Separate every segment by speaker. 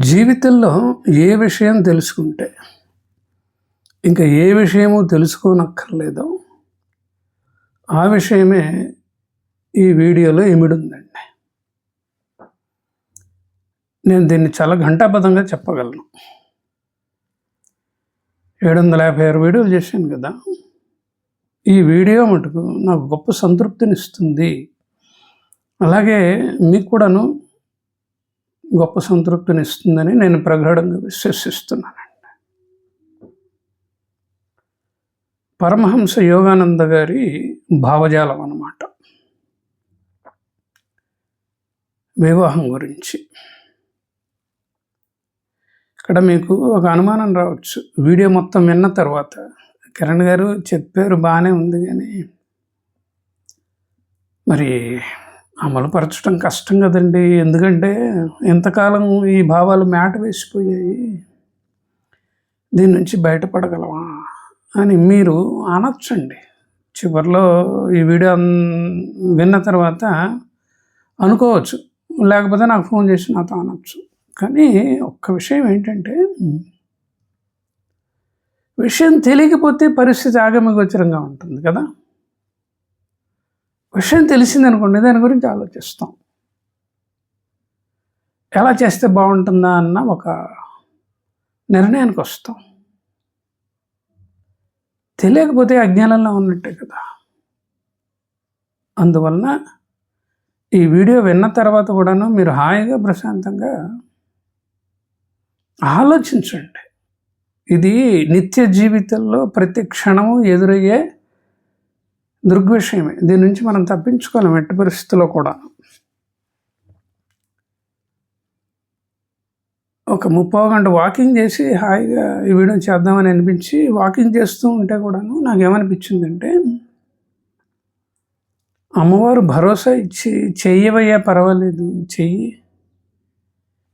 Speaker 1: జీవితంలో ఏ విషయం తెలుసుకుంటే ఇంకా ఏ విషయము తెలుసుకోనక్కర్లేదో ఆ విషయమే ఈ వీడియోలో ఇమిడుందండి. నేను దీన్ని చాలా ఘంటాబద్ధంగా చెప్పగలను. ఏడు వందల యాభై ఆరు వీడియోలు చేశాను కదా ఈ వీడియో మటుకు నాకు గొప్ప సంతృప్తిని ఇస్తుంది అలాగే మీకు కూడాను గొప్ప సంతృప్తిని ఇస్తుందని నేను ప్రగాఢంగా విశ్వసిస్తున్నానండి. పరమహంస యోగానంద గారి భావజాలం అన్నమాట. వివాహం గురించి. ఇక్కడ మీకు ఒక అనుమానం రావచ్చు. వీడియో మొత్తం విన్న తర్వాత కిరణ్ గారు చెప్పారు బాగానే ఉంది కానీ మరి అమలుపరచడం కష్టం కదండి. ఎందుకంటే ఎంతకాలం ఈ భావాలు మేట వేసిపోయాయి. దీని నుంచి బయటపడగలవా అని మీరు అనొచ్చండి. చివరిలో ఈ వీడియో విన్న తర్వాత అనుకోవచ్చు. లేకపోతే నాకు ఫోన్ చేసి నాతో అనొచ్చు. కానీ ఒక్క విషయం ఏంటంటే విషయం తెలియకపోతే పరిస్థితి ఆగమగోచరంగా ఉంటుంది కదా. విషయం తెలిసిందనుకోండి దాని గురించి ఆలోచిస్తాం. ఎలా చేస్తే బాగుంటుందా అన్న ఒక నిర్ణయానికి వస్తాం తెలియకపోతే అజ్ఞానంలో ఉన్నట్టే కదా. అందువలన ఈ వీడియో విన్న తర్వాత కూడాను మీరు హాయిగా ప్రశాంతంగా ఆలోచించండి. ఇది నిత్య జీవితంలో ప్రతి క్షణము ఎదురయ్యే దృగ్విషయమే దీని నుంచి మనం తప్పించుకోలేం ఎట్టి పరిస్థితుల్లో కూడా. ఒక ముప్పో గంట వాకింగ్ చేసి హాయిగా ఈ వీడియో చేద్దామని అనిపించి వాకింగ్ చేస్తూ ఉంటే కూడాను నాకేమనిపించిందంటే అమ్మవారు భరోసా ఇచ్చి చెయ్యవయ్యా పర్వాలేదు చెయ్యి.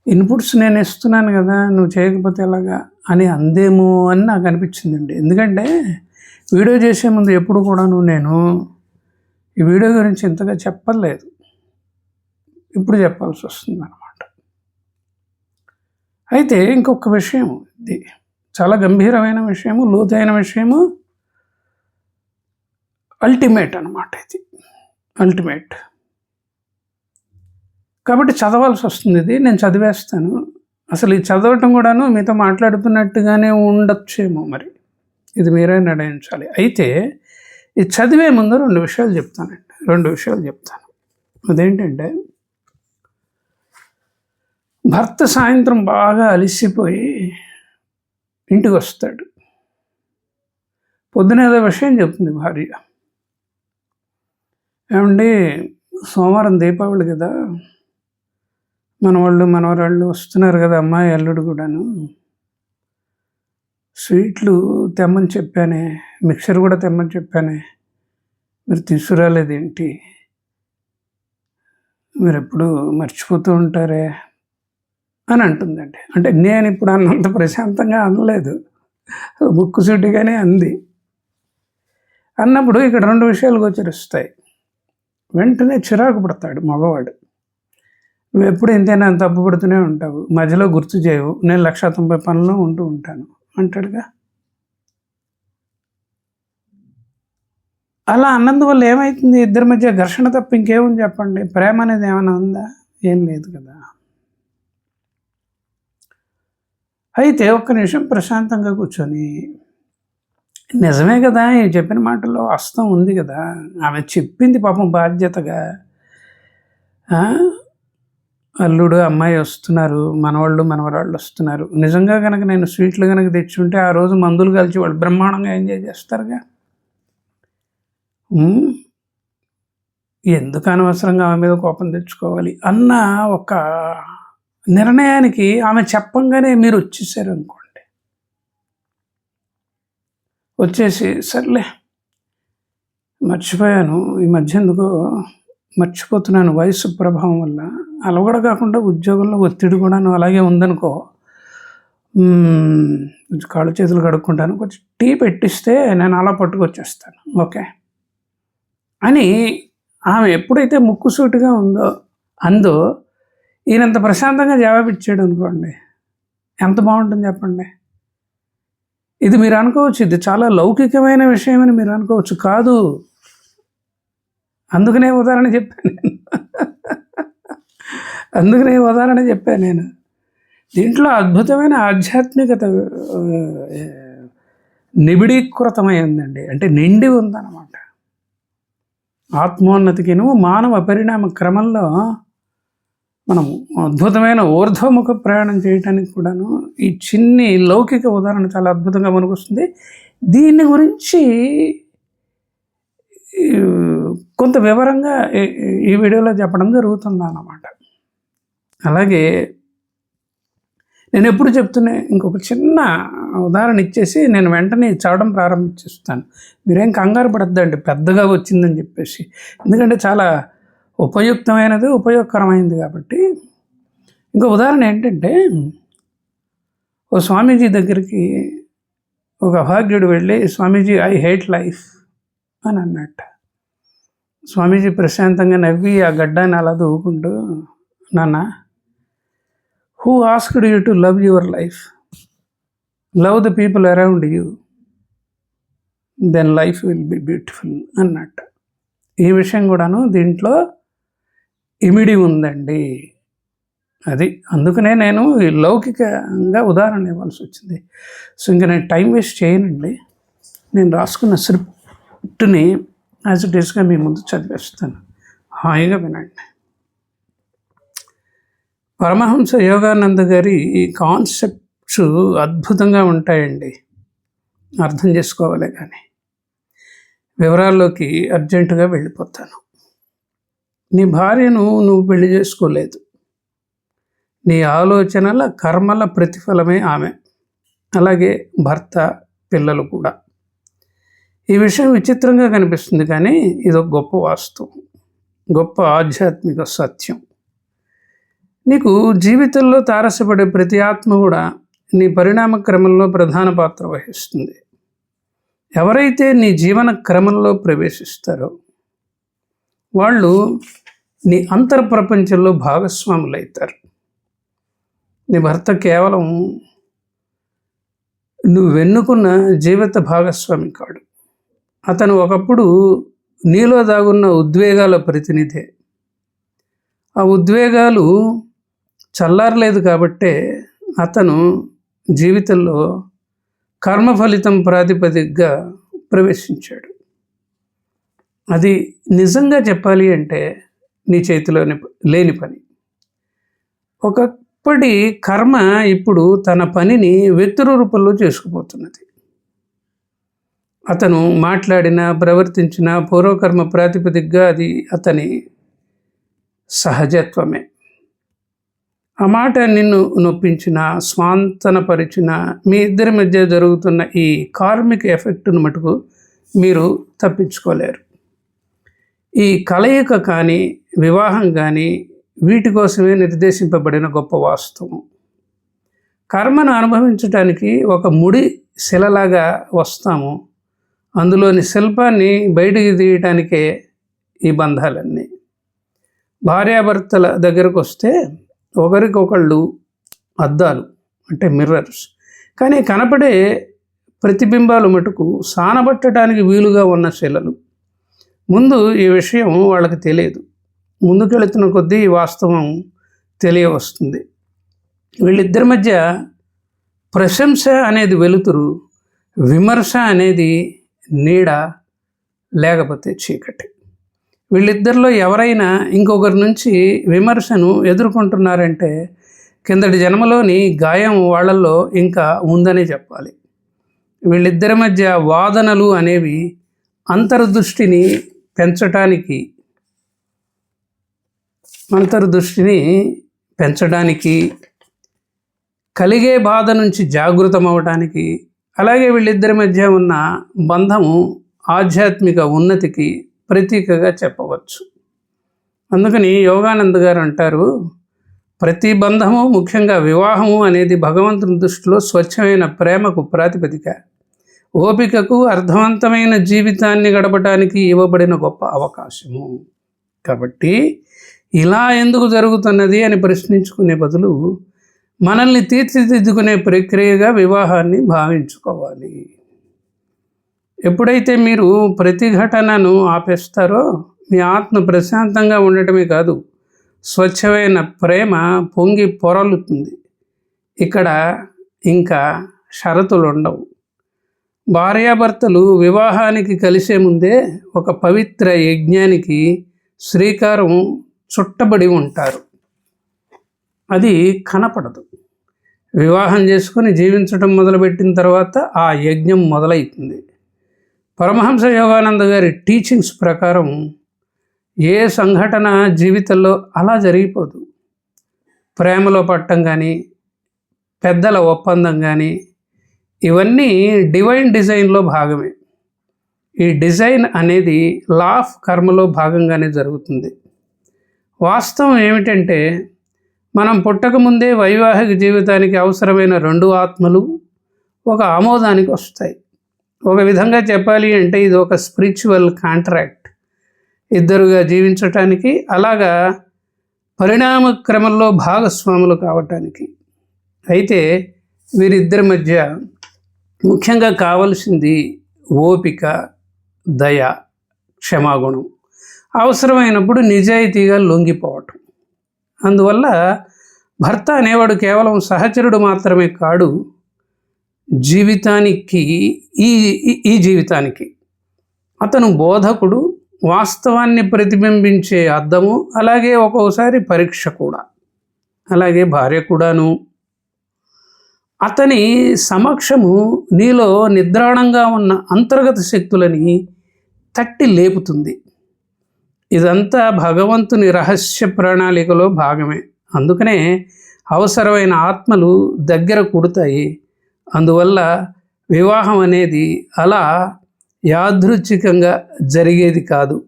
Speaker 1: ఇన్పుట్స్ నేను ఇస్తున్నాను కదా నువ్వు చేయకపోతే ఎలాగా అని అందేమో అని నాకు అనిపించిందండి. ఎందుకంటే వీడియో చేసే ముందు ఎప్పుడు కూడాను నేను ఈ వీడియో గురించి ఇంతగా చెప్పలేదు. ఇప్పుడు చెప్పాల్సి వస్తుంది అనమాట అయితే ఇంకొక విషయం ఇది. చాలా గంభీరమైన విషయము లోతైన విషయము. అల్టిమేట్ అనమాట ఇది. అల్టిమేట్. కాబట్టి చదవాల్సి వస్తుంది ఇది. నేను చదివేస్తాను. అసలు ఈ చదవటం కూడాను మీతో మాట్లాడుతున్నట్టుగానే ఉండొచ్చేమో మరి. ఇది మీరే నిర్ణయించాలి. అయితే ఇది చదివే ముందు రెండు విషయాలు చెప్తానండి. రెండు విషయాలు చెప్తాను. అదేంటంటే భర్త సాయంత్రం బాగా అలిసిపోయి ఇంటికి వస్తాడు. పొద్దున ఏదో విషయం చెప్తుంది భార్య. ఏమండి సోమవారం దీపావళి కదా. మన వాళ్ళు మనవరాళ్ళు వస్తున్నారు కదా అమ్మాయి అల్లుడు కూడాను. స్వీట్లు తెమ్మని చెప్పానే మిక్సర్ కూడా తెమ్మని చెప్పానే. మీరు తీసుకురాలేదేంటి? మీరు ఎప్పుడు మర్చిపోతూ ఉంటారే అని అంటుందండి. అంటే నేను ఇప్పుడు అన్నంత ప్రశాంతంగా అనలేదు. ముక్కుసూటిగానే అంది. అన్నప్పుడు ఇక్కడ రెండు విషయాలు గోచరిస్తాయి. వెంటనే చిరాకు పడతాడు మగవాడు. నువ్వు ఎప్పుడు ఇంతైనా తప్పు పడుతూనే ఉంటావు. మధ్యలో గుర్తు చేయవు. నేను లక్ష తొంభై పనుల్లో ఉంటూ ఉంటాను. అంటాడుగా. అలా అన్నందువల్ల ఏమవుతుంది ఇద్దరి మధ్య ఘర్షణ తప్ప ఇంకేముంది చెప్పండి? ప్రేమ అనేది ఏమైనా ఉందా? ఏం లేదు కదా. అయితే ఒక్క నిమిషం ప్రశాంతంగా కూర్చొని నిజమే కదా ఈ చెప్పిన మాటల్లో అస్తం ఉంది కదా. ఆమె చెప్పింది పాపం బాధ్యతగా. అల్లుడు అమ్మాయి వస్తున్నారు మనవాళ్ళు మనవరాళ్ళు వస్తున్నారు. నిజంగా కనుక నేను స్వీట్లు కనుక తెచ్చుంటే ఆ రోజు మందులు కలిసి వాళ్ళు బ్రహ్మాండంగా ఎంజాయ్ చేస్తారుగా? ఎందుకు అనవసరంగా ఆమె మీద కోపం తెచ్చుకోవాలి అన్న ఒక నిర్ణయానికి ఆమె చెప్పంగానే మీరు వచ్చేసారు అనుకోండి. వచ్చేసి సర్లే మర్చిపోయాను. ఈ మధ్య ఎందుకో మర్చిపోతున్నాను. వయసు ప్రభావం వల్ల అలవడ కాకుండా ఉద్యోగంలో ఒత్తిడి కూడాను అలాగే ఉందనుకో కొంచెం కాళ్ళు చేతులు కడుక్కుంటాను. కొంచెం టీ పెట్టిస్తే నేను అలా పట్టుకొచ్చేస్తాను. ఓకే? అని ఆమె ఎప్పుడైతే ముక్కుసూటిగా ఉందో అందో ఈయనంత ప్రశాంతంగా జవాబు ఇచ్చాడు అనుకోండి. ఎంత బాగుంటుంది చెప్పండి? ఇది మీరు అనుకోవచ్చు. ఇది చాలా లౌకికమైన విషయం అని మీరు అనుకోవచ్చు. కాదు. అందుకనే ఉదాహరణ చెప్పాను నేను. అందుకనే ఉదాహరణ చెప్పాను నేను. దీంట్లో అద్భుతమైన ఆధ్యాత్మికత నిబిడీకృతమైందండి అంటే నిండి ఉందన్నమాట. ఆత్మోన్నతికిను మానవ పరిణామ క్రమంలో మనం అద్భుతమైన ఊర్ధ్వముఖ ప్రయాణం చేయడానికి కూడాను ఈ చిన్ని లౌకిక ఉదాహరణ చాలా అద్భుతంగా మనకు వస్తుంది దీని గురించి కొంత వివరంగా ఈ- ఈ వీడియోలో చెప్పడం జరుగుతుంది అన్నమాట అలాగే నేను ఎప్పుడు చెప్తున్నా ఇంకొక చిన్న ఉదాహరణ ఇచ్చేసి నేను వెంటనే చదవడం ప్రారంభించేస్తాను. మీరేం కంగారు పడద్దండి పెద్దగా వచ్చిందని చెప్పేసి. ఎందుకంటే చాలా ఉపయుక్తమైనది ఉపయోగకరమైనది కాబట్టి. ఇంకో ఉదాహరణ ఏంటంటే ఓ స్వామీజీ దగ్గరికి ఒక అభాగ్యుడు వెళ్ళి స్వామీజీ ఐ హేట్ లైఫ్ అని అన్నట్టు. స్వామీజీ ప్రశాంతంగా నవ్వి ఆ గడ్డాన్ని అలా దూకుంటూ నాన్న who asked you to love your life love the people around you then life will be beautiful అన్నట్టు. ఈ విషయం కూడాను దీంట్లో ఇమిడి ఉందండి. అది అందుకనే నేను ఈ లౌకికంగా ఉదాహరణ ఇవ్వాల్సి వచ్చింది. సో ఇంకా నేను టైం వేస్ట్ చేయనండి. నేను రాసుకున్న స్క్రిప్ట్ని యాజ్ ఇట్ ఈస్గా మీ ముందు చదివేస్తాను. హాయిగా వినండి. పరమహంస యోగానంద గారి ఈ కాన్సెప్ట్స్ అద్భుతంగా ఉంటాయండి. అర్థం చేసుకోవాలి కానీ. వివరాల్లోకి అర్జెంటుగా వెళ్ళిపోతాను. నీ భార్యను నువ్వు పెళ్ళి చేసుకోలేదు. నీ ఆలోచనల కర్మల ప్రతిఫలమే ఆమె. అలాగే భర్త పిల్లలు కూడా. ఈ విషయం విచిత్రంగా కనిపిస్తుంది కానీ ఇది ఒక గొప్ప వాస్తవం గొప్ప ఆధ్యాత్మిక సత్యం. నీకు జీవితంలో తారసపడే ప్రతి ఆత్మ కూడా నీ పరిణామ క్రమంలో ప్రధాన పాత్ర వహిస్తుంది. ఎవరైతే నీ జీవన క్రమంలో ప్రవేశిస్తారో వాళ్ళు నీ అంతర్ ప్రపంచంలో భాగస్వాములవుతారు నీ భర్త కేవలం నువ్వు వెన్నుకున్న జీవిత భాగస్వామి కాడు. అతను ఒకప్పుడు నీలో దాగున్న ఉద్వేగాల ప్రతినిధే. ఆ ఉద్వేగాలు చల్లారలేదు కాబట్టే అతను జీవితంలో కర్మ ఫలితం ప్రాతిపదికగా ప్రవేశించాడు. అది నిజంగా చెప్పాలి అంటే నీ చేతిలోని లేని పని. ఒకప్పటి కర్మ ఇప్పుడు తన పనిని వెత్తురు రూపంలో చేసుకుపోతున్నది. అతను మాట్లాడిన ప్రవర్తించిన పూర్వకర్మ ప్రాతిపదికగా అది అతని సహజత్వమే. ఆ మాట నిన్ను నొప్పించిన స్వాంతనపరిచిన మీ ఇద్దరి మధ్య జరుగుతున్న ఈ కార్మిక ఎఫెక్ట్ను మటుకు మీరు తప్పించుకోలేరు. ఈ కలయిక కానీ వివాహం కానీ వీటి కోసమే నిర్దేశింపబడిన గొప్ప వాస్తవం. కర్మను అనుభవించటానికి ఒక ముడి శిలలాగా వస్తాము. అందులోని శిల్పాన్ని బయటికి తీయటానికే ఈ బంధాలన్నీ. భార్యాభర్తల దగ్గరకు వస్తే ఒకరికొకళ్ళు అద్దాలు అంటే మిర్రర్స్ కానీ కనపడే ప్రతిబింబాలు మటుకు సానబట్టడానికి వీలుగా ఉన్న శిలలు. ముందు ఈ విషయం వాళ్ళకి తెలియదు. ముందుకెళుతున్న కొద్దీ ఈ వాస్తవం తెలియవస్తుంది. వీళ్ళిద్దరి మధ్య ప్రశంస అనేది వెలుతురు విమర్శ అనేది నీడ లేకపోతే చీకటి. వీళ్ళిద్దరిలో ఎవరైనా ఇంకొకరి నుంచి విమర్శను ఎదుర్కొంటున్నారంటే కిందటి జన్మలోని గాయం వాళ్ళల్లో ఇంకా ఉందనే చెప్పాలి. వీళ్ళిద్దరి మధ్య వాదనలు అనేవి అంతర్దృష్టిని పెంచడానికి అంతర్దృష్టిని పెంచడానికి కలిగే బాధ నుంచి జాగృతం అవడానికి అలాగే వీళ్ళిద్దరి మధ్య ఉన్న బంధము ఆధ్యాత్మిక ఉన్నతికి ప్రతీకగా చెప్పవచ్చు. అందుకని యోగానంద్ గారు అంటారు ప్రతి బంధము ముఖ్యంగా వివాహము అనేది భగవంతుని దృష్టిలో స్వచ్ఛమైన ప్రేమకు ప్రాతిపదిక. ఓపికకు అర్థవంతమైన జీవితాన్ని గడపడానికి ఇవ్వబడిన గొప్ప అవకాశము. కాబట్టి ఇలా ఎందుకు జరుగుతున్నది అని ప్రశ్నించుకునే బదులు మనల్ని తీర్చిదిద్దుకునే ప్రక్రియగా వివాహాన్ని భావించుకోవాలి. ఎప్పుడైతే మీరు ప్రతిఘటనను ఆపేస్తారో మీ ఆత్మ ప్రశాంతంగా ఉండటమే కాదు స్వచ్ఛమైన ప్రేమ పొంగి పొరలుతుంది. ఇక్కడ ఇంకా షరతులు ఉండవు భార్యాభర్తలు వివాహానికి కలిసే ముందే ఒక పవిత్ర యజ్ఞానికి శ్రీకారం చుట్టబడి ఉంటారు. అది కనపడదు. వివాహం చేసుకొని జీవించడం మొదలుపెట్టిన తర్వాత ఆ యజ్ఞం మొదలవుతుంది పరమహంస యోగానంద గారి టీచింగ్స్ ప్రకారం ఏ సంఘటన జీవితంలో అలా జరిగిపోదు. ప్రేమలో పట్టం కానీ పెద్దల ఒప్పందం కానీ ఇవన్నీ డివైన్ డిజైన్లో భాగమే. ఈ డిజైన్ అనేది లా ఆఫ్ కర్మలో భాగంగానే జరుగుతుంది. వాస్తవం ఏమిటంటే మనం పుట్టకముందే వైవాహిక జీవితానికి అవసరమైన రెండు ఆత్మలు ఒక ఆమోదానికి వస్తాయి. ఒక విధంగా చెప్పాలి అంటే ఇది ఒక స్పిరిచువల్ కాంట్రాక్ట్. ఇద్దరుగా జీవించటానికి అలాగా పరిణామ క్రమంలో భాగస్వాములు కావటానికి. అయితే వీరిద్దరి మధ్య ముఖ్యంగా కావలసింది ఓపిక దయ క్షమాగుణం. అవసరమైనప్పుడు నిజాయితీగా లొంగిపోవటం. అందువల్ల భర్త అనేవాడు కేవలం సహచరుడు మాత్రమే కాడు జీవితానికి ఈ ఈ జీవితానికి. అతను బోధకుడు వాస్తవాన్ని ప్రతిబింబించే అద్దము అలాగే ఒక్కోసారి పరీక్ష కూడా. అలాగే భార్య కూడాను. అతని సమక్షము నీలో నిద్రాణంగా ఉన్న అంతర్గత శక్తులని తట్టి లేపుతుంది. ఇదంతా భగవంతుని రహస్య ప్రణాళికలో భాగమే. అందుకనే అవసరమైన ఆత్మలు దగ్గర కుడతాయి. అందువల్ల వివాహం అనేది అలా యాదృచ్ఛికంగా జరిగేది కాదు.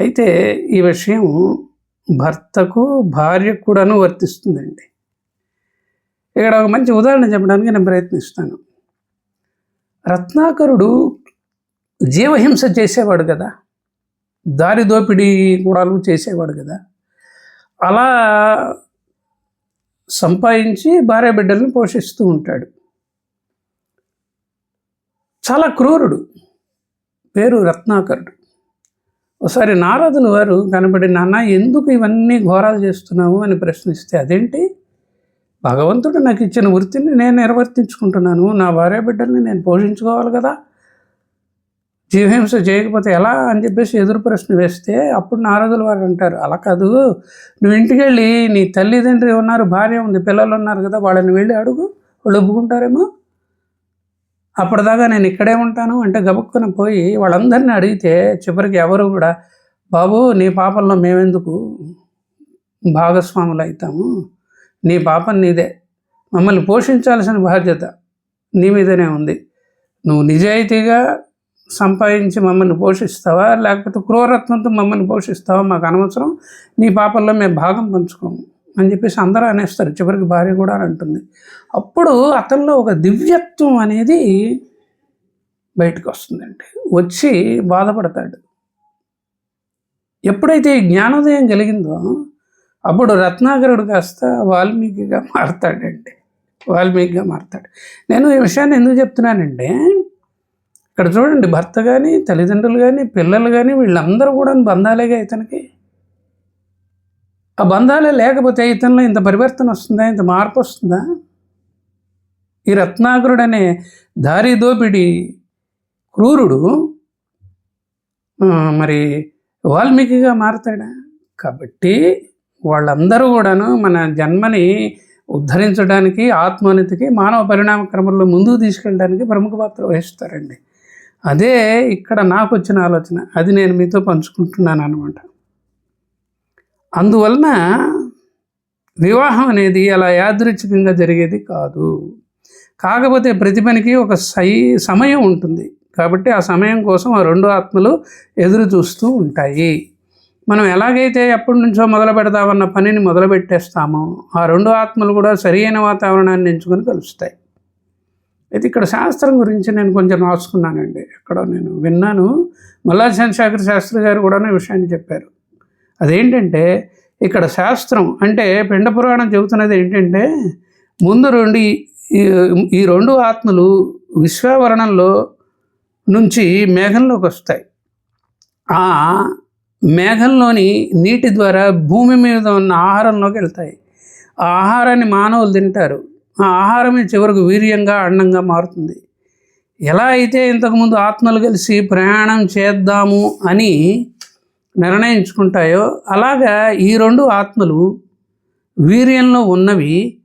Speaker 1: అయితే ఈ విషయం భర్తకు భార్యకు కూడాను వర్తిస్తుందండి. ఇక్కడ ఒక మంచి ఉదాహరణ చెప్పడానికి నేను ప్రయత్నిస్తాను. రత్నాకరుడు జీవహింస చేసేవాడు కదా. దారి దోపిడీ కూడా చేసేవాడు కదా. అలా సంపాదించి భార్య బిడ్డల్ని పోషిస్తూ ఉంటాడు. చాలా క్రూరుడు పేరు రత్నాకరుడు. ఒకసారి నారదుల వారు కనబడి నాన్న ఎందుకు ఇవన్నీ ఘోరాలు చేస్తున్నావు? అని ప్రశ్నిస్తే అదేంటి? భగవంతుడు నాకు ఇచ్చిన వృత్తిని నేను నిర్వర్తించుకుంటున్నాను. నా భార్య బిడ్డల్ని నేను పోషించుకోవాలి కదా. జీవహింస చేయకపోతే ఎలా అని చెప్పేసి ఎదురు ప్రశ్న వేస్తే అప్పుడు నారదుల వారు అంటారు అలా కాదు. నువ్వు ఇంటికి వెళ్ళి నీ తల్లిదండ్రి ఉన్నారు భార్య ఉంది పిల్లలు ఉన్నారు కదా వాళ్ళని వెళ్ళి అడుగు. వాళ్ళు ఒప్పుకుంటారేమో? అప్పటిదాకా నేను ఇక్కడే ఉంటాను. అంటే గబుక్కున పోయి వాళ్ళందరినీ అడిగితే చివరికి ఎవరు కూడా బాబు నీ పాపంలో మేమెందుకు? భాగస్వాములు అవుతాము నీ పాపం నీదే. మమ్మల్ని పోషించాల్సిన బాధ్యత నీ మీదనే ఉంది. నువ్వు నిజాయితీగా సంపాదించి మమ్మల్ని పోషిస్తావా? లేకపోతే క్రూరత్వంతో మమ్మల్ని పోషిస్తావా? మాకు అనవసరం. నీ పాపంలో మేము భాగం పంచుకోము అని చెప్పేసి అందరూ అనేస్తారు. చివరికి భార్య కూడా అని అంటుంది. అప్పుడు అతనిలో ఒక దివ్యత్వం అనేది బయటకు వస్తుందండి వచ్చి బాధపడతాడు. ఎప్పుడైతే జ్ఞానోదయం కలిగిందో అప్పుడు రత్నాకరుడు కాస్త వాల్మీకిగా మారతాడండి. వాల్మీకిగా మారతాడు. నేను ఈ విషయాన్ని ఎందుకు చెప్తున్నానంటే ఇక్కడ చూడండి భర్త కానీ తల్లిదండ్రులు కానీ పిల్లలు కానీ వీళ్ళందరూ కూడా బంధాలేగా ఇతనికి. ఆ బంధాలే లేకపోతే ఇతనిలో ఇంత పరివర్తన వస్తుందా ఇంత మార్పు వస్తుందా? ఈ రత్నాకరుడు అనే దారి దోపిడి క్రూరుడు మరి వాల్మీకిగా మారతాడా? కాబట్టి వాళ్ళందరూ కూడాను మన జన్మని ఉద్ధరించడానికి ఆత్మోన్నతికి మానవ పరిణామ క్రమంలో ముందుకు తీసుకెళ్ళడానికి ప్రముఖ పాత్ర వహిస్తారండి. అదే ఇక్కడ నాకు వచ్చిన ఆలోచన. అది నేను మీతో పంచుకుంటున్నాను అనమాట అందువలన వివాహం అనేది అలా యాదృచ్ఛికంగా జరిగేది కాదు. కాకపోతే ప్రతి పనికి ఒక సై సమయం ఉంటుంది. కాబట్టి ఆ సమయం కోసం ఆ రెండు ఆత్మలు ఎదురు చూస్తూ ఉంటాయి. మనం ఎలాగైతే ఎప్పటి నుంచో మొదలు పెడతామన్న పనిని మొదలు పెట్టేస్తామో ఆ రెండు ఆత్మలు కూడా సరియైన వాతావరణాన్ని ఎంచుకొని కలుస్తాయి. అయితే ఇక్కడ శాస్త్రం గురించి నేను కొంచెం రాసుకున్నానండి. ఎక్కడో నేను విన్నాను. మల్లా చంద్రశేఖర శాస్త్రి గారు కూడా ఈ విషయాన్ని చెప్పారు. అదేంటంటే ఇక్కడ శాస్త్రం అంటే పిండ పురాణం చెబుతున్నది ఏంటంటే ముందు రెండు ఈ- ఈ రెండు ఆత్మలు విశ్వావరణంలో నుంచి మేఘంలోకి వస్తాయి. ఆ మేఘంలోని నీటి ద్వారా భూమి మీద ఉన్న ఆహారంలోకి వెళ్తాయి. ఆ ఆహారాన్ని మానవులు తింటారు. ఆ ఆహారమే చివరకు వీర్యంగా అండంగా మారుతుంది. ఎలా అయితే ఇంతకుముందు ఆత్మలు కలిసి ప్రయాణం చేద్దాము అని నిర్ణయించుకుంటాయో అలాగా ఈ రెండు ఆత్మలు వీర్యంలో ఉన్నవి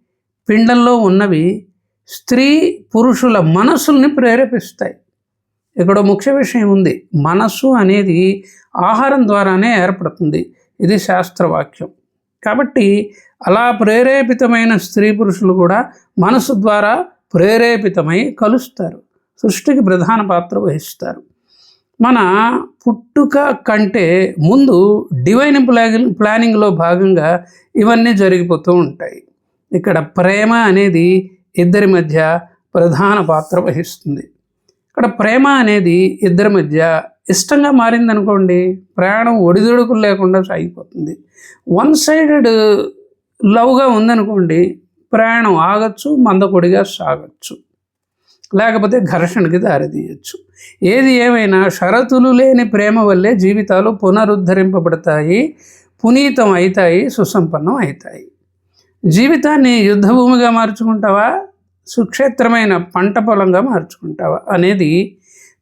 Speaker 1: పిండంలో ఉన్నవి స్త్రీ పురుషుల మనసుల్ని ప్రేరేపిస్తాయి. ఇక్కడ ముఖ్య విషయం ఉంది. మనస్సు అనేది ఆహారం ద్వారానే ఏర్పడుతుంది. ఇది శాస్త్రవాక్యం. కాబట్టి అలా ప్రేరేపితమైన స్త్రీ పురుషులు కూడా మనసు ద్వారా ప్రేరేపితమై కలుస్తారు. సృష్టికి ప్రధాన పాత్ర వహిస్తారు. మన పుట్టుక కంటే ముందు డివైన్ ప్లానింగ్ ప్లానింగ్లో భాగంగా ఇవన్నీ జరిగిపోతూ ఉంటాయి. ఇక్కడ ప్రేమ అనేది ఇద్దరి మధ్య ప్రధాన పాత్ర వహిస్తుంది. ఇక్కడ ప్రేమ అనేది ఇద్దరి మధ్య ఇష్టంగా మారిందనుకోండి ప్రయాణం ఒడిదుడుకులు లేకుండా సాగిపోతుంది. వన్ సైడెడ్ లవ్గా ఉందనుకోండి ప్రయాణం ఆగచ్చు మందకొడిగా సాగచ్చు. లేకపోతే ఘర్షణకి దారితీయచ్చు. ఏది ఏమైనా షరతులు లేని ప్రేమ వల్లే జీవితాలు పునరుద్ధరింపబడతాయి పునీతం అవుతాయి సుసంపన్నం అవుతాయి జీవితాన్ని యుద్ధభూమిగా మార్చుకుంటావా? సుక్షేత్రమైన పంట పొలంగా మార్చుకుంటావా? అనేది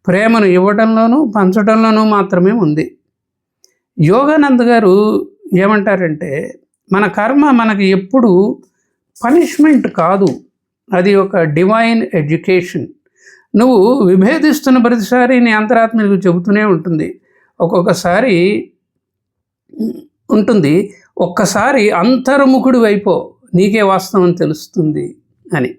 Speaker 1: ప్రేమను ఇవ్వడంలోనూ పంచడంలోనూ మాత్రమే ఉంది. యోగానంద్ గారు ఏమంటారంటే మన కర్మ మనకి ఎప్పుడు పనిష్మెంట్ కాదు. అది ఒక డివైన్ ఎడ్యుకేషన్ నువ్వు విభేదిస్తున్న ప్రతిసారి నీ అంతరాత్మ నీకు చెబుతూనే ఉంటుంది. ఒక్కొక్కసారి ఉంటుంది. ఒక్కసారి అంతర్ముఖుడు వైపో నీకే వాస్తవం తెలుస్తుంది అని.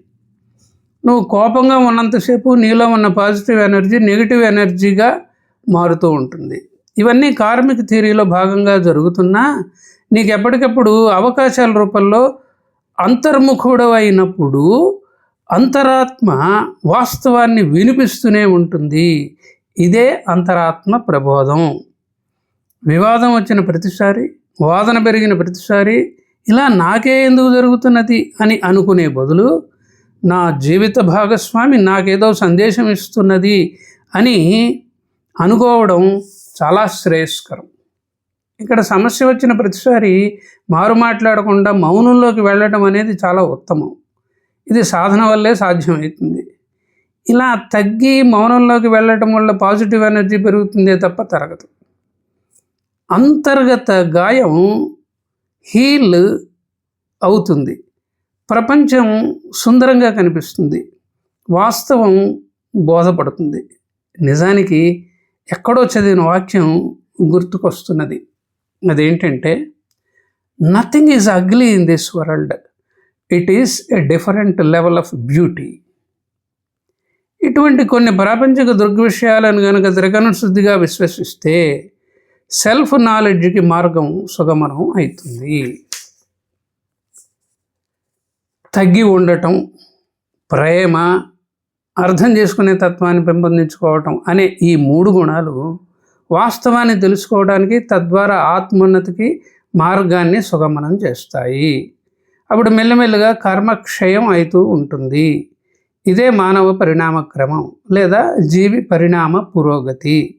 Speaker 1: నువ్వు కోపంగా ఉన్నంతసేపు నీలో ఉన్న పాజిటివ్ ఎనర్జీ నెగిటివ్ ఎనర్జీగా మారుతూ ఉంటుంది. ఇవన్నీ కార్మిక థియరీలో భాగంగా జరుగుతున్నా నీకు ఎప్పటికప్పుడు అవకాశాల రూపంలో అంతర్ముఖుడవైనప్పుడు అంతరాత్మ వాస్తవాన్ని వినిపిస్తూనే ఉంటుంది. ఇదే అంతరాత్మ ప్రబోధం. వివాదం వచ్చిన ప్రతిసారి వాదన పెరిగిన ప్రతిసారి ఇలా నాకే ఎందుకు జరుగుతున్నది అని అనుకునే బదులు నా జీవిత భాగస్వామి నాకేదో సందేశం ఇస్తున్నది అని అనుకోవడం చాలా శ్రేయస్కరం. ఇక్కడ సమస్య వచ్చిన ప్రతిసారి మారు మాట్లాడకుండా మౌనంలోకి వెళ్ళడం అనేది చాలా ఉత్తమం. ఇది సాధన వల్లే సాధ్యమవుతుంది. ఇలా తగ్గి మౌనంలోకి వెళ్ళటం వల్ల పాజిటివ్ ఎనర్జీ పెరుగుతుందే తప్ప తరగదు. అంతర్గత గాయం హీల్ అవుతుంది. ప్రపంచం సుందరంగా కనిపిస్తుంది. వాస్తవం బోధపడుతుంది. నిజానికి ఎక్కడో చదివిన వాక్యం గుర్తుకొస్తున్నది. అదేంటంటే nothing is ugly in this world it is a different level of beauty ఇటువంటి కొన్ని ప్రాపంచిక దృగ్విషయాలను కనుక త్రికరణ శుద్ధిగా విశ్వసిస్తే సెల్ఫ్ నాలెడ్జ్కి మార్గం సుగమనం అవుతుంది తగ్గి ఉండటం ప్రేమ అర్థం చేసుకునే తత్వాన్ని పెంపొందించుకోవటం అనే ఈ మూడు గుణాలు వాస్తవాన్ని తెలుసుకోవడానికి తద్వారా ఆత్మోన్నతికి మార్గాన్ని సుగమనం చేస్తాయి. అప్పుడు మెల్లమెల్లగా కర్మక్షయం అవుతూ ఉంటుంది. ఇదే మానవ పరిణామ క్రమం లేదా జీవి పరిణామ పురోగతి.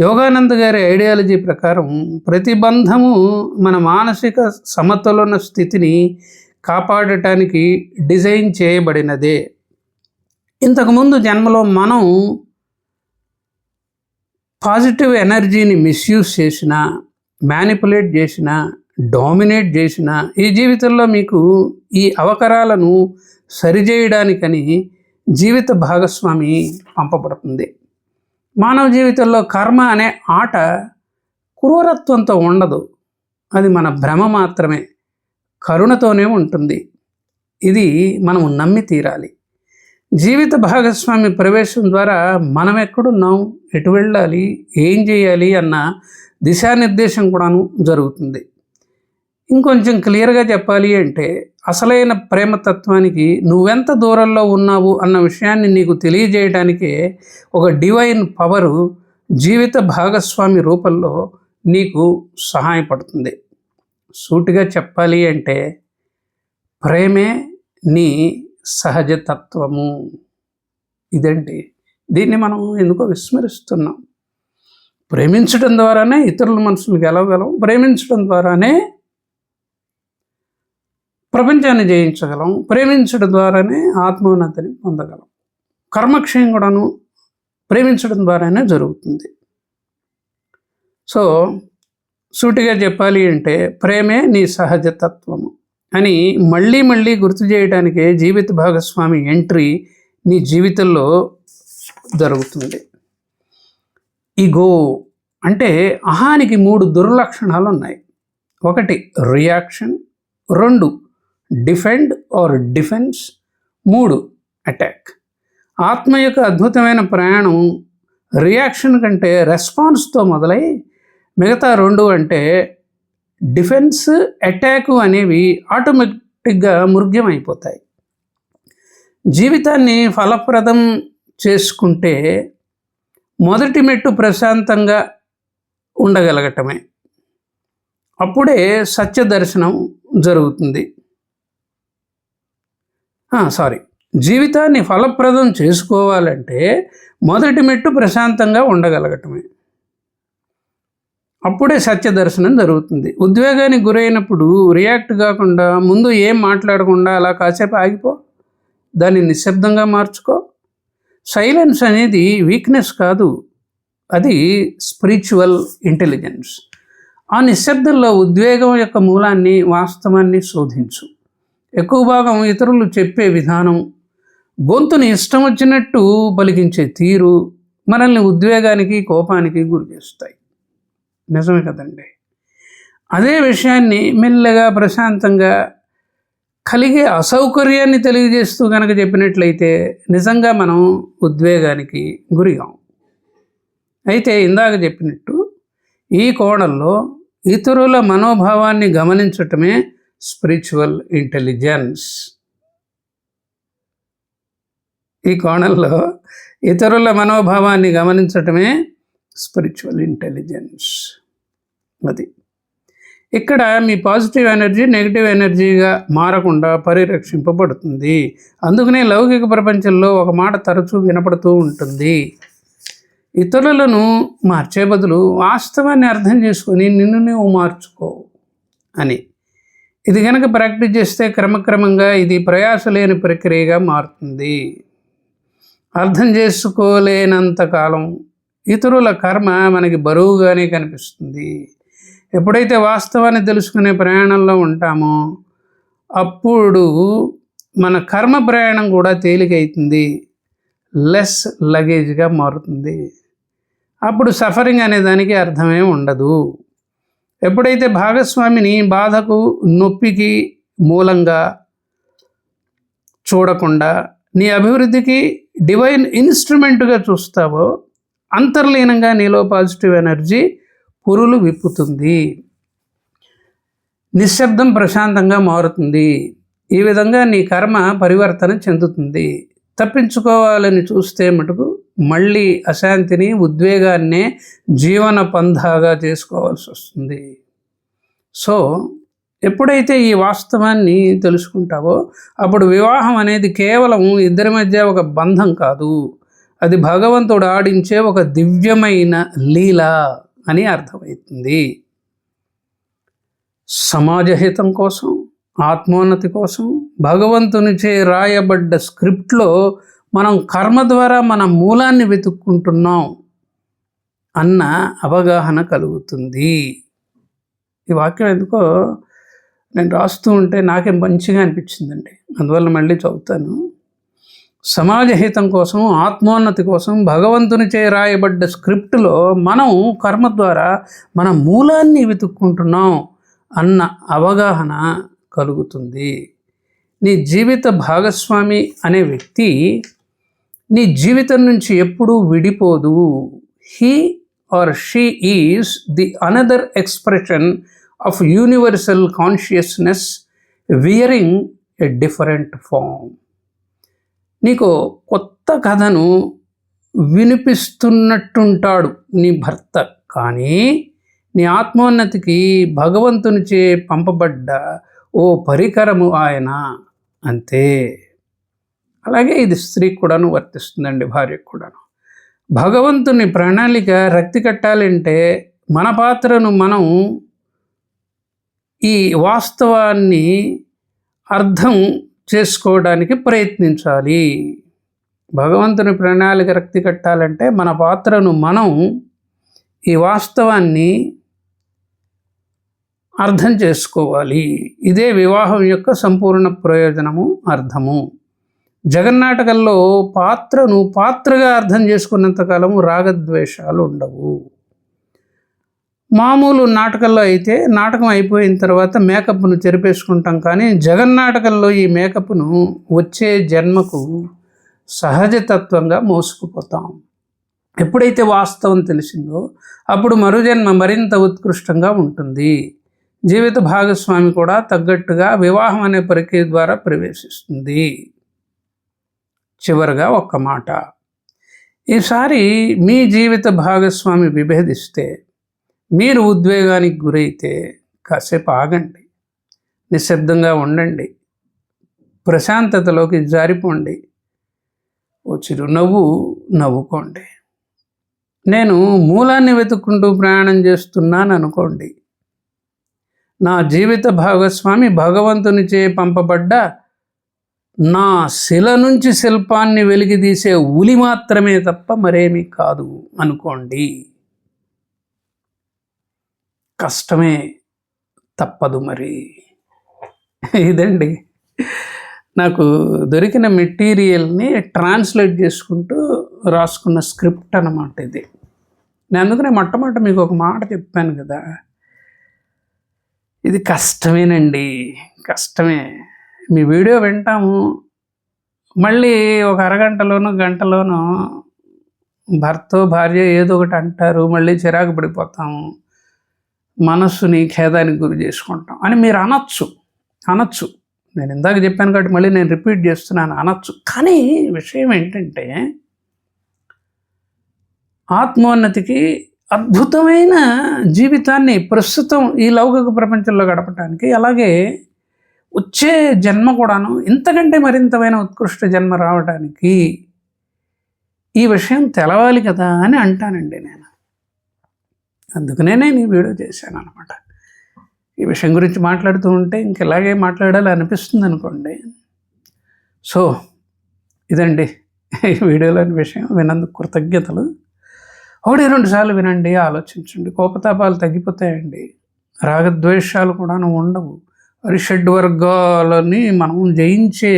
Speaker 1: యోగానంద్ గారి ఐడియాలజీ ప్రకారం ప్రతిబంధము మన మానసిక సమతులన స్థితిని కాపాడటానికి డిజైన్ చేయబడినదే. ఇంతకుముందు జన్మలో మనం పాజిటివ్ ఎనర్జీని మిస్యూజ్ చేసిన మ్యానిపులేట్ చేసిన డామినేట్ చేసిన ఈ జీవితంలో మీకు ఈ అవకరాలను సరిచేయడానికని జీవిత భాగస్వామి పంపబడుతుంది. మానవ జీవితంలో కర్మ అనే ఆట క్రూరత్వంతో ఉండదు. అది మన భ్రమ మాత్రమే. కరుణతోనే ఉంటుంది. ఇది మనము నమ్మి తీరాలి. జీవిత భాగస్వామి ప్రవేశం ద్వారా మనం ఎక్కడున్నాం? ఎటు వెళ్ళాలి? ఏం చేయాలి? అన్న దిశానిర్దేశం కూడాను జరుగుతుంది. ఇంకొంచెం క్లియర్గా చెప్పాలి అంటే అసలైన ప్రేమతత్వానికి నువ్వెంత దూరంలో ఉన్నావు అన్న విషయాన్ని నీకు తెలియజేయడానికే ఒక డివైన్ పవరు జీవిత భాగస్వామి రూపంలో నీకు సహాయపడుతుంది. సూటిగా చెప్పాలి అంటే ప్రేమే నీ సహజతత్వము. ఇదేంటి? దీన్ని మనం ఎందుకో విస్మరిస్తున్నాం. ప్రేమించడం ద్వారానే ఇతరుల మనసులు గెలవగలం. ప్రేమించడం ద్వారానే ప్రపంచాన్ని జయించగలం. ప్రేమించడం ద్వారానే ఆత్మోన్నతిని పొందగలం. కర్మక్షయం కూడాను ప్రేమించడం ద్వారానే జరుగుతుంది. సో సూటిగా చెప్పాలి అంటే ప్రేమే నీ సహజతత్వము. అని మళ్ళీ మళ్ళీ గుర్తు చేయడానికే జీవిత భాగస్వామి ఎంట్రీ నీ జీవితంలో జరుగుతుంది. ఇగో అంటే అహానికి మూడు దుర్లక్షణాలు ఉన్నాయి. ఒకటి రియాక్షన్. రెండు డిఫెండ్ ఆర్ డిఫెన్స్. మూడు అటాక్. ఆత్మ యొక్క అద్భుతమైన ప్రయాణం రియాక్షన్ కంటే రెస్పాన్స్తో మొదలై మిగతా రెండు అంటే డిఫెన్స్ అటాక్ అనేవి ఆటోమేటిక్గా ముర్గ్యం అయిపోతాయి జీవితాన్ని ఫలప్రదం చేసుకుంటే మొదటి మెట్టు ప్రశాంతంగా ఉండగలగటమే. అప్పుడే సత్య దర్శనం జరుగుతుంది. సారీ. జీవితాన్ని ఫలప్రదం చేసుకోవాలంటే మొదటి మెట్టు ప్రశాంతంగా ఉండగలగటమే. అప్పుడే సత్య దర్శనం జరుగుతుంది. ఉద్వేగానికి గురైనప్పుడు రియాక్ట్ కాకుండా ముందు ఏం మాట్లాడకుండా అలా కాసేపు ఆగిపో. దాన్ని నిశ్శబ్దంగా మార్చుకో. సైలెన్స్ అనేది వీక్నెస్ కాదు. అది స్పిరిచువల్ ఇంటెలిజెన్స్. ఆ నిశ్శబ్దంలో ఉద్వేగం యొక్క మూలాన్ని వాస్తవాన్ని శోధించు. ఎక్కువ భాగం ఇతరులు చెప్పే విధానం గొంతుని ఇష్టం వచ్చినట్టు పలికించే తీరు మనల్ని ఉద్వేగానికి కోపానికి గురి చేస్తాయి నిజమే కదండి. అదే విషయాన్ని మెల్లగా ప్రశాంతంగా కలిగే అసౌకర్యాన్ని తెలియజేస్తూ కనుక చెప్పినట్లయితే నిజంగా మనం ఉద్వేగానికి గురిగాం అయితే ఇందాక చెప్పినట్టు ఈ కోణంలో ఇతరుల మనోభావాన్ని గమనించటమే స్పిరిచువల్ ఇంటెలిజెన్స్. ఈ కోణంలో ఇతరుల మనోభావాన్ని గమనించటమే స్పిరిచువల్ ఇంటెలిజెన్స్ అది. ఇక్కడ మీ పాజిటివ్ ఎనర్జీ నెగిటివ్ ఎనర్జీగా మారకుండా పరిరక్షింపబడుతుంది. అందుకనే లౌకిక ప్రపంచంలో ఒక మాట తరచూ వినపడుతూ ఉంటుంది. ఇతరులను మార్చే బదులు వాస్తవాన్ని అర్థం చేసుకొని నిన్ను నువ్వు మార్చుకో అని. ఇది కనుక ప్రాక్టీస్ చేస్తే క్రమక్రమంగా ఇది ప్రయాస లేని ప్రక్రియగా మారుతుంది. అర్థం చేసుకోలేనంత కాలం ఇతరుల కర్మ మనకి బరువుగానే కనిపిస్తుంది. ఎప్పుడైతే వాస్తవాన్ని తెలుసుకునే ప్రయాణంలో ఉంటామో అప్పుడు మన కర్మ ప్రయాణం కూడా తేలికైతుంది. లెస్ లగేజ్గా మారుతుంది. అప్పుడు సఫరింగ్ అనే దానికి అర్థమే ఉండదు. ఎప్పుడైతే భాగస్వామిని బాధకు నొప్పికి మూలంగా చూడకుండా నీ అభివృద్ధికి డివైన్ ఇన్స్ట్రుమెంట్గా చూస్తావో అంతర్లీనంగా నీలో పాజిటివ్ ఎనర్జీ పురులు విప్పుతుంది. నిశ్శబ్దం ప్రశాంతంగా మారుతుంది. ఈ విధంగా నీ కర్మ పరివర్తన చెందుతుంది. తప్పించుకోవాలని చూస్తే మటుకు మళ్ళీ అశాంతిని ఉద్వేగాన్నే జీవన పంధాగా చేసుకోవాల్సి వస్తుంది. సో ఎప్పుడైతే ఈ వాస్తవాన్ని తెలుసుకుంటావో అప్పుడు వివాహం అనేది కేవలం ఇద్దరి మధ్య ఒక బంధం కాదు. అది భగవంతుడు ఆడించే ఒక దివ్యమైన లీల అని అర్థమవుతుంది. సమాజహితం కోసం ఆత్మోన్నతి కోసం భగవంతునిచే రాయబడ్డ స్క్రిప్ట్లో మనం కర్మ ద్వారా మన మూలాన్ని వెతుక్కుంటున్నాం అన్న అవగాహన కలుగుతుంది. ఈ వాక్యం ఎందుకో నేను రాస్తూ ఉంటే నాకే మంచిగా అనిపించిందండి. అందువల్ల మళ్ళీ చదువుతాను. సమాజ హితం కోసం ఆత్మోన్నతి కోసం భగవంతునిచే రాయబడ్డ స్క్రిప్ట్లో మనం కర్మ ద్వారా మన మూలాన్ని వెతుక్కుంటున్నాం అన్న అవగాహన కలుగుతుంది. నీ జీవిత భాగస్వామి అనే వ్యక్తి నీ జీవితం నుంచి ఎప్పుడూ విడిపోదు. He or she is the another expression of universal consciousness wearing a different form నీకు కొత్త కథను వినిపిస్తున్నట్టుంటాడు నీ భర్త. కానీ నీ ఆత్మోన్నతికి భగవంతునిచే పంపబడ్డ ఓ పరికరము ఆయన అంతే. అలాగే ఇది స్త్రీకి కూడాను వర్తిస్తుందండి భార్యకు కూడాను. భగవంతుని ప్రణాళిక రక్తి కట్టాలంటే మన పాత్రను మనం ఈ వాస్తవాన్ని అర్థం చేసుకోవడానికి ప్రయత్నించాలి. భగవంతుని ప్రణాళిక రక్తి కట్టాలంటే మన పాత్రను మనం ఈ వాస్తవాన్ని అర్థం చేసుకోవాలి. ఇదే వివాహం యొక్క సంపూర్ణ ప్రయోజనము అర్థము. జగన్నాటకంలో పాత్రను పాత్రగా అర్థం చేసుకున్నంతకాలము రాగద్వేషాలు ఉండవు. మామూలు నాటకంలో అయితే నాటకం అయిపోయిన తర్వాత మేకప్ను చెరిపేసుకుంటాం కానీ జగన్ నాటకంలో ఈ మేకప్ను వచ్చే జన్మకు సహజతత్వంగా మోసుకుపోతాం. ఎప్పుడైతే వాస్తవం తెలిసిందో అప్పుడు మరో జన్మ మరింత ఉత్కృష్టంగా ఉంటుంది. జీవిత భాగస్వామి కూడా తగ్గట్టుగా వివాహం అనే ప్రక్రియ ద్వారా ప్రవేశిస్తుంది. చివరిగా ఒక్క మాట. ఈసారి మీ జీవిత భాగస్వామి విభేదిస్తే మీరు ఉద్వేగానికి గురైతే కాసేపు ఆగండి. నిశ్శబ్దంగా ఉండండి. ప్రశాంతతలోకి జారిపోండి. ఓ చిరునవ్వు నవ్వుకోండి. నేను మూలాన్ని వెతుక్కుంటూ ప్రయాణం చేస్తున్నాను అనుకోండి. నా జీవిత భాగస్వామి భగవంతునిచే పంపబడ్డ నా శిల నుంచి శిల్పాన్ని వెలిగితీసే ఉలి మాత్రమే తప్ప మరేమీ కాదు అనుకోండి. కష్టమే తప్పదు మరి. ఇదండి. నాకు దొరికిన మెటీరియల్ని ట్రాన్స్లేట్ చేసుకుంటూ రాసుకున్న స్క్రిప్ట్ అన్నమాట ఇది. నేను అందుకనే మొట్టమొదటి మీకు ఒక మాట చెప్పాను కదా. ఇది కష్టమేనండి. కష్టమే. మీ వీడియో వింటాము. మళ్ళీ ఒక అరగంటలోనూ గంటలోనూ భర్త భార్య ఏదో ఒకటి అంటారు. మళ్ళీ చిరాకు పడిపోతాము. మనస్సుని ఖేదానికి గురి చేసుకుంటాం. అని మీరు అనొచ్చు. అనొచ్చు. నేను ఇందాక చెప్పాను కాబట్టి మళ్ళీ నేను రిపీట్ చేస్తున్నాను. అనొచ్చు. కానీ విషయం ఏంటంటే ఆత్మోన్నతికి అద్భుతమైన జీవితాన్ని ప్రస్తుతం ఈ లౌకిక ప్రపంచంలో గడపడానికి అలాగే వచ్చే జన్మ కూడాను ఇంతకంటే మరింతమైన ఉత్కృష్ట జన్మ రావడానికి ఈ విషయం తెలవాలి కదా అని అంటానండి నేను. అందుకనే నేను ఈ వీడియో చేశాను అనమాట ఈ విషయం గురించి మాట్లాడుతూ ఉంటే ఇంక ఇలాగే మాట్లాడాలి అనిపిస్తుంది అనుకోండి సో ఇదండి ఈ వీడియోలోని విషయం. వినందుకు కృతజ్ఞతలు. ఒకటి రెండు సార్లు వినండి ఆలోచించండి. కోపతాపాలు తగ్గిపోతాయండి. రాగద్వేషాలు కూడా ఉండవు. అరిషడ్ వర్గాలని మనం జయించే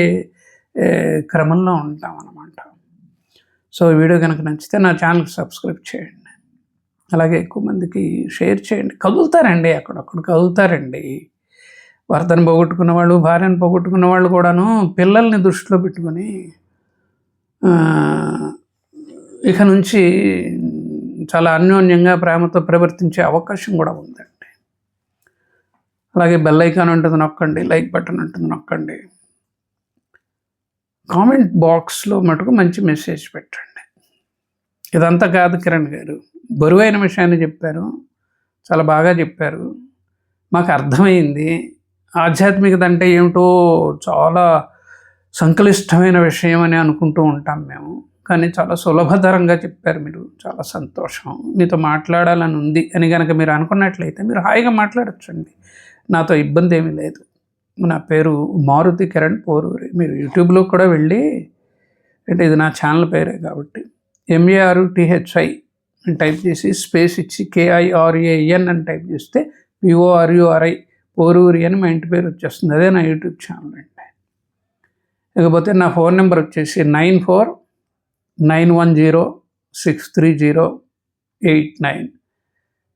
Speaker 1: క్రమంలో ఉంటాం అన్నమాట సో ఈ వీడియో కనుక నచ్చితే నా ఛానల్కి సబ్స్క్రైబ్ చేయండి. అలాగే ఎక్కువ మందికి షేర్ చేయండి. కదులుతారండి అక్కడక్కడ కదులుతారండి. భర్తను పోగొట్టుకున్న వాళ్ళు భార్యను పోగొట్టుకున్న వాళ్ళు కూడాను పిల్లల్ని దృష్టిలో పెట్టుకొని ఇక నుంచి చాలా అన్యోన్యంగా ప్రేమతో ప్రవర్తించే అవకాశం కూడా ఉందండి. అలాగే బెల్ ఐకాన్ ఉంటుంది నొక్కండి లైక్ బటన్ ఉంటుంది నొక్కండి. కామెంట్ బాక్స్లో మటుకు మంచి మెసేజ్ పెట్టండి. ఇదంతా కాదు కిరణ్ గారు. బరువైన విషయాన్ని చెప్పారు. చాలా బాగా చెప్పారు. మాకు అర్థమైంది. ఆధ్యాత్మికత అంటే ఏమిటో చాలా సంక్లిష్టమైన విషయం అని అనుకుంటూ ఉంటాం మేము. కానీ చాలా సులభతరంగా చెప్పారు మీరు. చాలా సంతోషం. మీతో మాట్లాడాలని ఉంది అని కనుక మీరు అనుకున్నట్లయితే మీరు హాయిగా మాట్లాడచ్చండి. నాతో ఇబ్బంది ఏమీ లేదు. నా పేరు మారుతి కిరణ్ పోరూరి. మీరు యూట్యూబ్లో కూడా వెళ్ళి అంటే ఇది నా ఛానల్ పేరే కాబట్టి ఎంఏఆర్ టిహెచ్ఐ అని టైప్ చేసి స్పేస్ ఇచ్చి కేఐఆర్ఏఎన్ అని టైప్ చేస్తే పిఓఆర్యుఆర్ఐ పోరూరి అని మా ఇంటి పేరు వచ్చేస్తుంది. అదే నా యూట్యూబ్ ఛానల్ అండి. ఇకపోతే నా ఫోన్ నెంబర్ వచ్చేసి nine four nine one zero six three zero eight nine.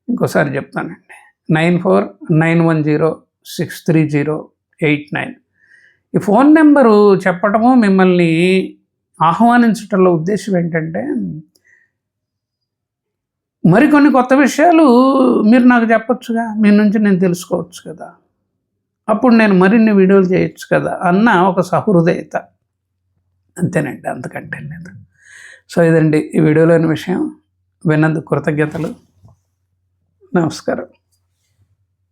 Speaker 1: ఇంకోసారి చెప్తానండి. Nine four nine one zero six three zero eight nine. ఈ ఫోన్ నెంబరు చెప్పటము మిమ్మల్ని ఆహ్వానించటంలో ఉద్దేశం ఏంటంటే మరికొన్ని కొత్త విషయాలు మీరు నాకు చెప్పొచ్చుగా మీ నుంచి నేను తెలుసుకోవచ్చు కదా. అప్పుడు నేను మరిన్ని వీడియోలు చేయొచ్చు కదా అన్న ఒక సహృదయత. అంతేనండి అంతకంటే లేదు. సో ఇదండి ఈ వీడియోలోని విషయం. విన్నందుకు కృతజ్ఞతలు. నమస్కారం.